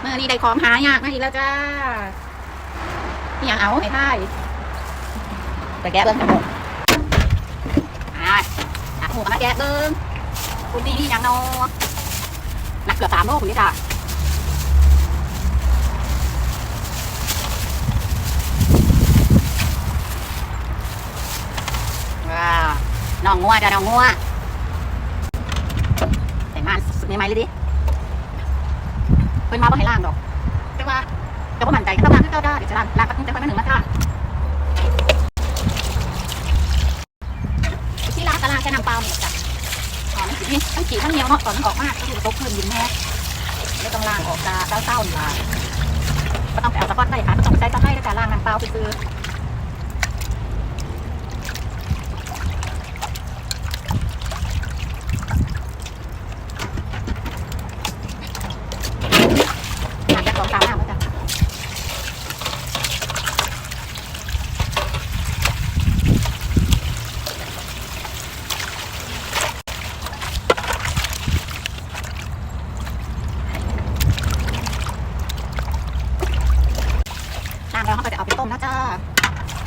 เมื่อนี้ได้ของหายากมาอีกแล้วจ้านี่ยังเอาให้ได้แต่แกะเบิ้งกระโดดอ่าหมูมาแกะเบิ้งคุณนี่นี่ยังโนหนักเกือบสามโลคุณนี่จ้าว้าน้องงัวจ้าน้องงัวใส่มาสุดในไม้เลยดิ เพิ่นมาบ่ให้ล้างดอก แต่ว่าแต่ว่ามั่นใจก็ต้องล้างคือเจ้าด้าเดี๋ยวจะล้างล้างแป๊บนึงจะค่อยมาหนึ่งมาท่าที่ล้างตารางแค่น้ำเปล่าเนี่ยจ้ะอ๋อมันสินี่ทั้งขี้ทั้งเหนียวเนาะตอนมันออกมากก็คือตกพื้นยินแม่ไม่ต้องล้างออกจ้าเศร้าๆนี่ล่ะก็ต้องแปเอาสะพอดได้ค่ะก็ต้องใช้ตะพายแล้วจ้าล้างน้ำเปล่าซื้อๆล้างจากสองสามน้ำแล้วจ้ะ ล้างแล้ว เขาก็จะเอาไปต้มนะจ้า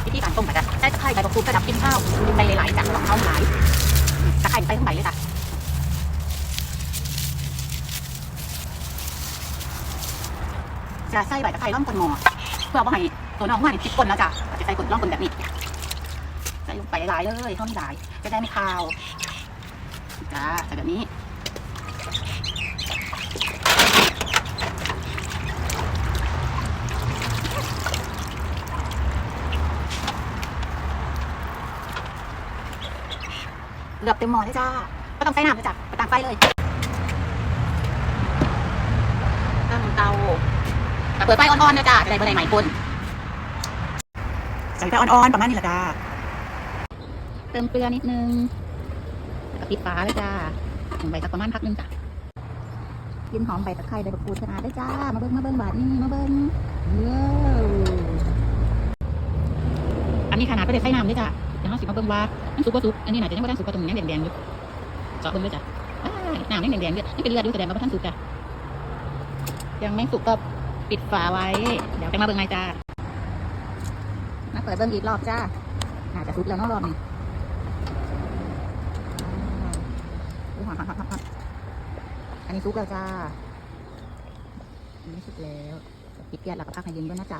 วิธีการต้มก็จะใช้ตะไคร้ใบมะกรูดกระดับกินข้าวใบหลายๆจากหลองข้าวหลายตะไคร้ใส่ทั้งใบเลยจ้ะจะใส่ใบตะไคร้ร่องกนหม้อเพื่อว่าให้ตัวน้องว่านี่ติดก้นแล้วจ้ะจะใส่ก้นร่องก้นแบบนี้ใส่ลงไปหลายเลยเท่านี้หลายจะได้ไม่คาวจ้าใส่แบบนี้ เหลือบเต็มหม้อเลยจ้า ก็ต้องใส่น้ำเลยจ้ะไปตั้งไฟเลยตั้งเตาแต่เปิดไฟอ่อนๆนะจ้าจะได้เบอร์ใหม่คนใส่ไฟอ่อนๆประมาณนี้แหละจ้า เติมเกลือนิดนึงแล้วก็ปิดฝาเลยจ้าถึงไปสักประมาณพักหนึงจ้ะกลินหอมใบตะไคร้ใบมะกรูดขนาดได้จ้า มาเบิ้งมาเบิ้งบาทนี่มาเบิ้งว้าวอันนี้ขนาดก็ได้ใส่น้ำเลยจ้ะ เขาสิมาเบิ้งว่ามันสุกก็สุกอันนี้น่าจะยังไม่ทันสุกก็ตรงนี้ยังแดงๆอยู่เจาะเบิ่งเลยจ้ะอ้ายน้ำยังแดงๆอยู่นี่เป็นเลือดอยู่แสดงว่าบ่ทันสุกจ้ะยังไม่สุกก็ปิดฝาไว้ เดี๋ยวจะมาเบิ่งไงจ้ามาเปิดเบิ่งอีกรอบจ้าน่าจะสุกแล้วเนาะรอบนี้อ่าอุ๊ยหอมๆๆๆอันนี้สุกแล้วจ้าอันนี้สุกแล้วปิดแก๊สแล้วก็พักให้เย็นด้วยนะจ้า